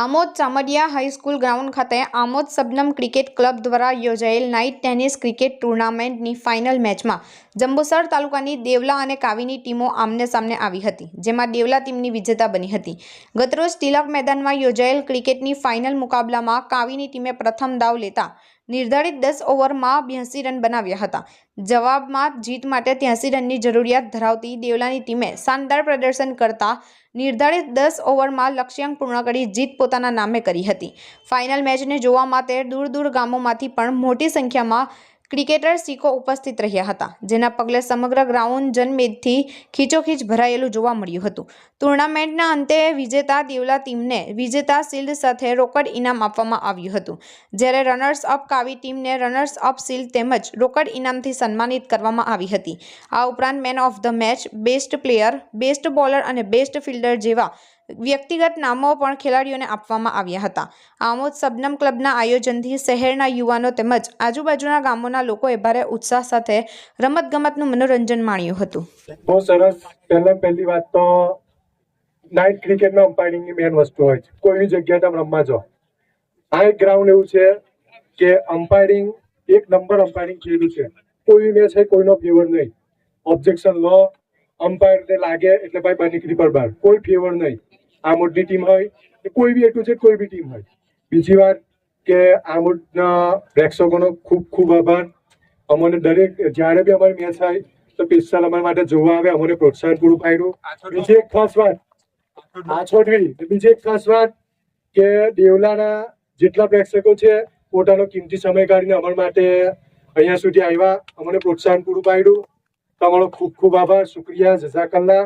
Amod Chamadiya high school ground ખાતે આમોદ સબનમ cricket club દ્વારા યોજાયેલ નાઇટ ટેનિસ ક્રિકેટ ટુર્નામેન્ટની ફાઇનલ મેચમાં જંબુસર તાલુકાની દેવલા અને કાવીની ટીમો આમને સામને આવી હતી, જેમાં દેવલા ટીમની વિજેતા બની હતી. ગતરોજ તિલક મેદાનમાં યોજાયેલ ક્રિકેટની ફાઇનલ મુકાબલામાં કાવીની ટીમે પ્રથમ દાવ લેતા નિર્ધારિત દસ ઓવરમાં બ્યાસી રન બનાવ્યા હતા. જવાબમાં જીત માટે ત્યાસી રનની જરૂરિયાત ધરાવતી દેવલાની ટીમે શાનદાર પ્રદર્શન કરતા નિર્ધારિત દસ ઓવરમાં લક્ષ્યાંક પૂર્ણ કરી જીત પોતાના નામે કરી હતી. ફાઇનલ મેચને જોવા માટે દૂર દૂર ગામોમાંથી પણ મોટી સંખ્યામાં ક્રિકેટર શીખો ઉપસ્થિત રહ્યા હતા, જેના પગલે સમગ્ર ગ્રાઉન્ડ જનમેદથી ખીચોખીચ ભરાયેલું જોવા મળ્યું હતું. ટુર્નામેન્ટના અંતે વિજેતા દેવલા ટીમને વિજેતા શિલ્ડ સાથે રોકડ ઇનામ આપવામાં આવ્યું હતું. જ્યારે રનર્સ અપ કાવી ટીમને રનર્સ અપ શિલ્ડ તેમજ રોકડ ઇનામથી સન્માનિત કરવામાં આવી હતી. આ ઉપરાંત man of the match, best player, best bowler અને બેસ્ટ ફિલ્ડર જેવા વ્યક્તિગત નામો પણ ખેલાડીઓને આપવામાં આવ્યા હતા. આમોદ સબનમ ક્લબના આયોજનથી શહેરના યુવાનો તેમજ આજુબાજુના ગામોના લોકોએ ભારે ઉત્સાહ સાથે રમતગમતનું મનોરંજન માણ્યું હતું. બહુ સરસ. પહેલા પહેલી વાત તો નાઇટ ક્રિકેટમાં અમ્પાયરિંગની મેન વસ્તુ હોય છે. કોઈ જગ્યાએ તમે રમવા જાઓ. આ એક ગ્રાઉન્ડ એવું છે કે અમ્પાયરિંગ એક નંબર અમ્પાયરિંગ થયેલું છે. કોઈ મેચ છે કોઈનો ફેવર નહીં. ઓબ્જેક્શન લો. અમ્પાયરને લાગે એટલે ભાઈ બહાર નીકળી પર બહાર. કોઈ ફેવર નહીં. આમોદની ટીમ હોય કોઈ બી એટલું છે કોઈ બી ટીમ હોય. બીજી વાત કે આમોદના પ્રેક્ષકોનો ખૂબ ખૂબ આભાર. અમને દરેક જ્યારે બી અમારી મેચ થાય તો પિસ્તાલ અમારા માટે જોવા આવે અમને પ્રોત્સાહન પૂરું પાડ્યું. બીજી એક ખાસ વાત. આ છોડવી બીજી એક ખાસ વાત કે દેવલાના જેટલા પ્રેક્ષકો છે પોતાનો કિંમતી સમય કાઢીને અમારા માટે અહીંયા સુધી આવ્યા. અમને પ્રોત્સાહન પૂરું પાડ્યું. તમારો ખૂબ ખૂબ આભાર. શુક્રિયા જઝાકલ્લા